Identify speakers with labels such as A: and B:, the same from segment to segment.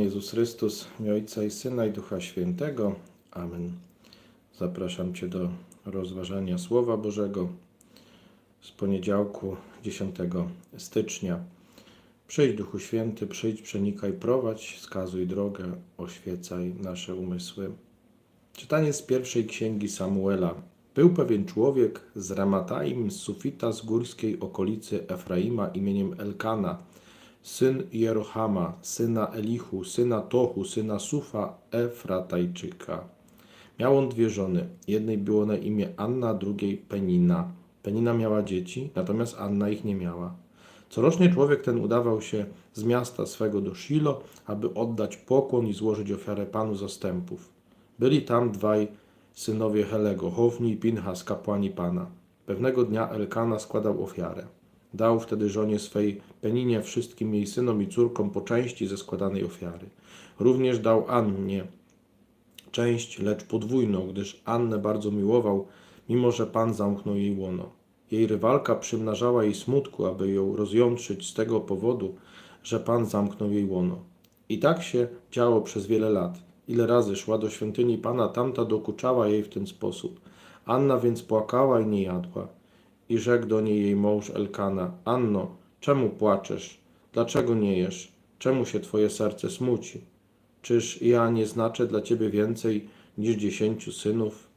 A: Jezus Chrystus, imię Ojca i Syna i Ducha Świętego. Amen. Zapraszam Cię do rozważania Słowa Bożego z poniedziałku 10 stycznia. Przyjdź Duchu Święty, przyjdź, przenikaj, prowadź, wskazuj drogę, oświecaj nasze umysły. Czytanie z pierwszej księgi Samuela. Był pewien człowiek z Ramataim, z Sufita, z górskiej okolicy Efraima imieniem Elkana, syn Jerohama, syna Elichu, syna Tohu, syna Sufa, Efratajczyka. Miał on dwie żony. Jednej było na imię Anna, drugiej Penina. Penina miała dzieci, natomiast Anna ich nie miała. Corocznie człowiek ten udawał się z miasta swego do Shilo, aby oddać pokłon i złożyć ofiarę Panu zastępów. Byli tam dwaj synowie Helego, Hofni i Pinchas, kapłani Pana. Pewnego dnia Elkana składał ofiarę. Dał wtedy żonie swej Peninie wszystkim jej synom i córkom po części ze składanej ofiary. Również dał Annie część, lecz podwójną, gdyż Annę bardzo miłował, mimo że Pan zamknął jej łono. Jej rywalka przymnażała jej smutku, aby ją rozjątrzyć z tego powodu, że Pan zamknął jej łono. I tak się działo przez wiele lat. Ile razy szła do świątyni Pana, tamta dokuczała jej w ten sposób. Anna więc płakała i nie jadła. I rzekł do niej jej mąż Elkana: Anno, czemu płaczesz? Dlaczego nie jesz? Czemu się twoje serce smuci? Czyż ja nie znaczę dla ciebie więcej niż dziesięciu synów?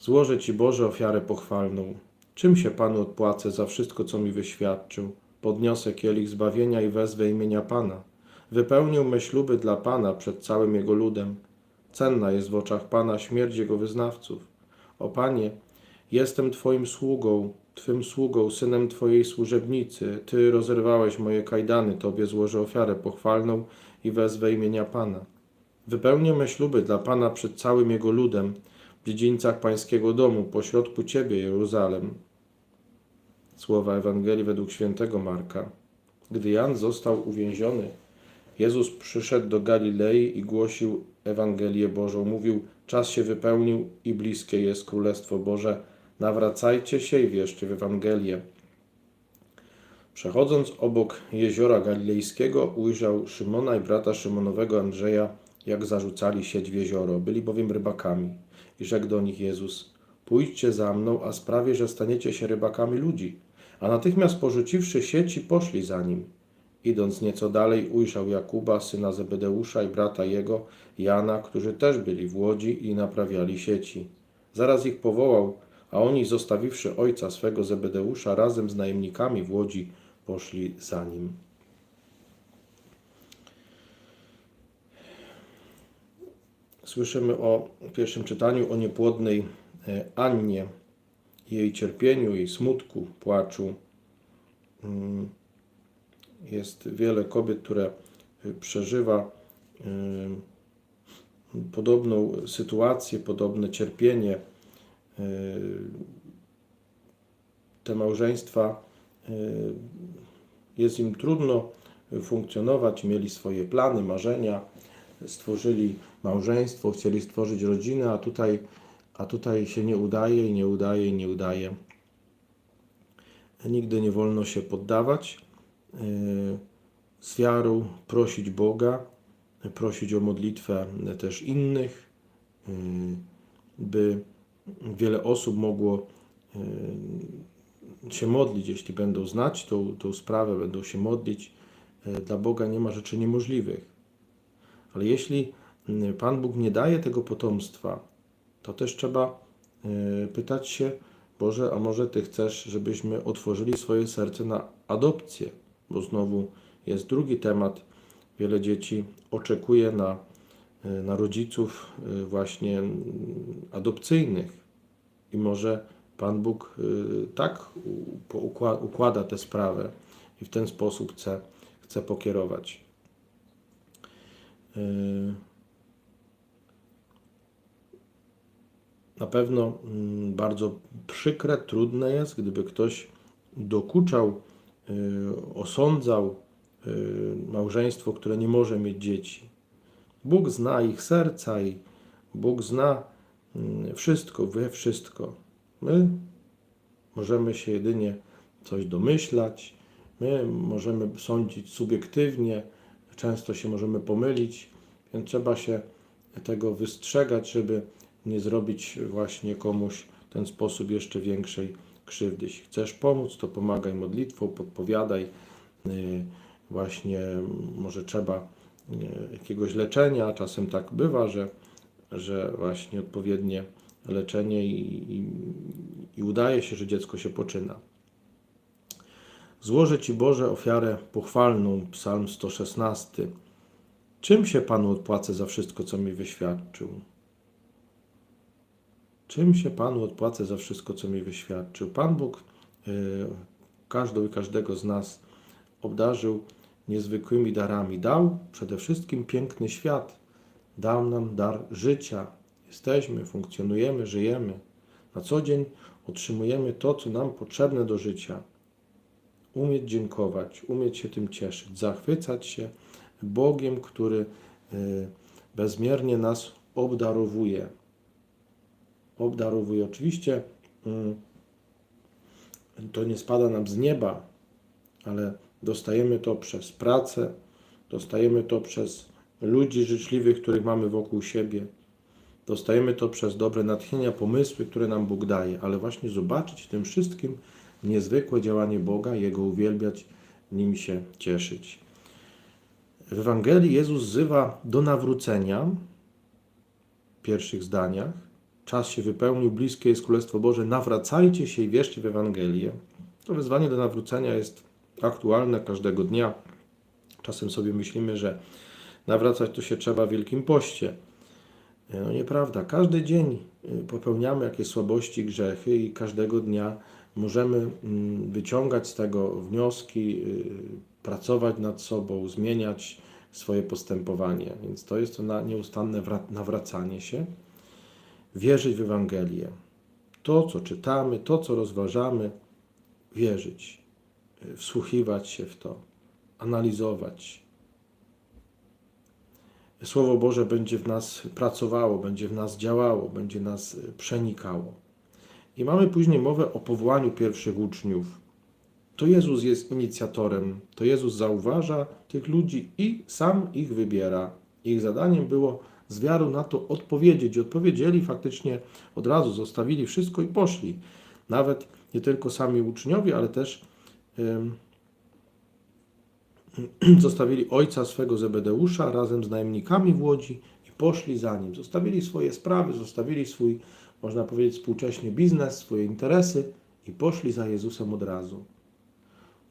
A: Złożę ci Boże ofiarę pochwalną. Czym się Panu odpłacę za wszystko, co mi wyświadczył? Podniosę kielich zbawienia i wezwę imienia Pana. Wypełnię me śluby dla Pana przed całym Jego ludem. Cenna jest w oczach Pana śmierć Jego wyznawców. O Panie, jestem Twoim sługą, Twym sługą, synem Twojej służebnicy. Ty rozerwałeś moje kajdany, Tobie złożę ofiarę pochwalną i wezwę imienia Pana. Wypełnię me śluby dla Pana przed całym Jego ludem, w dziedzińcach Pańskiego domu, pośrodku Ciebie, Jeruzalem. Słowa Ewangelii według świętego Marka. Gdy Jan został uwięziony, Jezus przyszedł do Galilei i głosił Ewangelię Bożą. Mówił, czas się wypełnił i bliskie jest Królestwo Boże. Nawracajcie się i wierzcie w Ewangelię. Przechodząc obok jeziora galilejskiego, ujrzał Szymona i brata Szymonowego Andrzeja, jak zarzucali sieć w jezioro. Byli bowiem rybakami. I rzekł do nich Jezus, pójdźcie za mną, a sprawię, że staniecie się rybakami ludzi. A natychmiast porzuciwszy sieci, poszli za nim. Idąc nieco dalej, ujrzał Jakuba, syna Zebedeusza i brata jego, Jana, którzy też byli w łodzi i naprawiali sieci. Zaraz ich powołał, a oni, zostawiwszy ojca swego Zebedeusza, razem z najemnikami w łodzi, poszli za nim. Słyszymy o pierwszym czytaniu o niepłodnej e, Annie, jej cierpieniu, jej smutku, płaczu. Mm, Jest wiele kobiet, które y, przeżywa y, podobną sytuację, podobne cierpienie. Y, Te małżeństwa jest im trudno funkcjonować, mieli swoje plany, marzenia, stworzyli małżeństwo, chcieli stworzyć rodzinę, a tutaj, a tutaj się nie udaje i nie udaje i nie udaje. Nigdy nie wolno się poddawać. Yy, Z wiarą prosić Boga, prosić o modlitwę też innych, yy, by wiele osób mogło yy, się modlić, jeśli będą znać tą, tą sprawę, będą się modlić. Yy, Dla Boga nie ma rzeczy niemożliwych. Ale jeśli mm, Pan Bóg nie daje tego potomstwa, to też trzeba y, pytać się, Boże, a może Ty chcesz, żebyśmy otworzyli swoje serce na adopcję? Bo znowu jest drugi temat. Wiele dzieci oczekuje na, na rodziców y, właśnie mm, adopcyjnych. I może Pan Bóg y, tak układa tę sprawę i w ten sposób chce, chce pokierować. Na pewno mm, bardzo przykre, trudne jest, gdyby ktoś dokuczał, osądzał małżeństwo, które nie może mieć dzieci. Bóg zna ich serca i Bóg zna mm, wszystko, wie wszystko. My możemy się jedynie coś domyślać, my możemy sądzić subiektywnie, często się możemy pomylić, więc trzeba się tego wystrzegać, żeby nie zrobić właśnie komuś w ten sposób jeszcze większej krzywdy. Jeśli chcesz pomóc, to pomagaj modlitwą, podpowiadaj. y, Właśnie może trzeba jakiegoś leczenia, czasem tak bywa, że, że właśnie odpowiednie leczenie i, i, i udaje się, że dziecko się poczyna. Złożę Ci Boże ofiarę pochwalną, psalm 116. Czym się Panu odpłacę za wszystko, co mi wyświadczył? Czym się Panu odpłacę za wszystko, co mi wyświadczył? Pan Bóg y, każdą i każdego z nas obdarzył niezwykłymi darami. Dał przede wszystkim piękny świat. Dał nam dar życia. Jesteśmy, funkcjonujemy, żyjemy. Na co dzień otrzymujemy to, co nam potrzebne do życia. Umieć dziękować, umieć się tym cieszyć, zachwycać się Bogiem, który y, bezmiernie nas obdarowuje. Obdarowuje. Oczywiście mm, to nie spada nam z nieba, ale dostajemy to przez pracę, dostajemy to przez ludzi życzliwych, których mamy wokół siebie. Dostajemy to przez dobre natchnienia, pomysły, które nam Bóg daje, ale właśnie zobaczyć w tym wszystkim niezwykłe działanie Boga, Jego uwielbiać, nim się cieszyć. W Ewangelii Jezus wzywa do nawrócenia w pierwszych zdaniach. Czas się wypełnił, bliskie jest Królestwo Boże, nawracajcie się i wierzcie w Ewangelię. To wezwanie do nawrócenia jest aktualne każdego dnia. Czasem sobie myślimy, że nawracać to się trzeba w Wielkim Poście. No nieprawda. Każdy dzień y, popełniamy jakieś słabości, grzechy i każdego dnia możemy mm, wyciągać z tego wnioski, y, pracować nad sobą, zmieniać swoje postępowanie. Więc to jest to nieustanne wra- nawracanie się, wierzyć w Ewangelię. To, co czytamy, to, co rozważamy, wierzyć, wsłuchiwać się w to, analizować. Słowo Boże będzie w nas pracowało, będzie w nas działało, będzie nas y, przenikało. I mamy później mowę o powołaniu pierwszych uczniów. To Jezus jest inicjatorem, to Jezus zauważa tych ludzi i sam ich wybiera. Ich zadaniem było z wiarą na to odpowiedzieć. I odpowiedzieli faktycznie od razu, zostawili wszystko i poszli. Nawet nie tylko sami uczniowie, ale też zostawili ojca swego Zebedeusza razem z najemnikami w łodzi i poszli za nim. Zostawili swoje sprawy, zostawili swój, można powiedzieć, współcześnie biznes, swoje interesy i poszli za Jezusem od razu.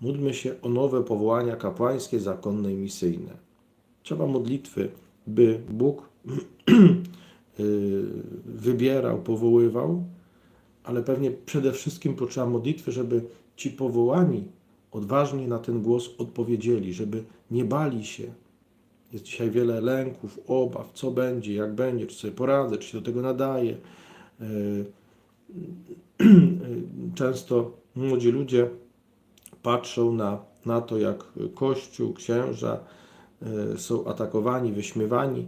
A: Módlmy się o nowe powołania kapłańskie, zakonne i misyjne. Trzeba modlitwy, by Bóg y, wybierał, powoływał, ale pewnie przede wszystkim potrzeba modlitwy, żeby ci powołani odważnie na ten głos odpowiedzieli, żeby nie bali się. Jest dzisiaj wiele lęków, obaw, co będzie, jak będzie, czy sobie poradzę, czy się do tego nadaje. Często młodzi ludzie patrzą na, na to, jak Kościół, księża e, są atakowani, wyśmiewani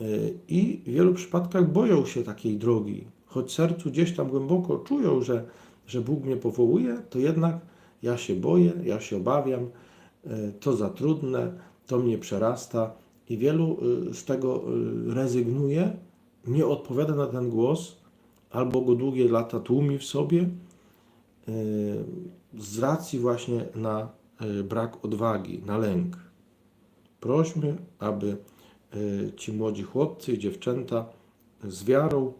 A: e, i w wielu przypadkach boją się takiej drogi. Choć sercu gdzieś tam głęboko czują, że, że Bóg mnie powołuje, to jednak ja się boję, ja się obawiam, e, to za trudne, to mnie przerasta i wielu z tego rezygnuje, nie odpowiada na ten głos, albo go długie lata tłumi w sobie, z racji właśnie na e, brak odwagi, na lęk. Prośmy, aby e, ci młodzi chłopcy i dziewczęta z wiarą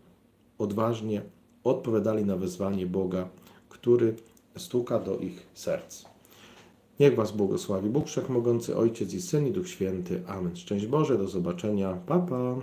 A: odważnie odpowiadali na wezwanie Boga, który stuka do ich serc. Niech Was błogosławi Bóg Wszechmogący, Ojciec i Syn i Duch Święty. Amen. Szczęść Boże, do zobaczenia. Pa, pa.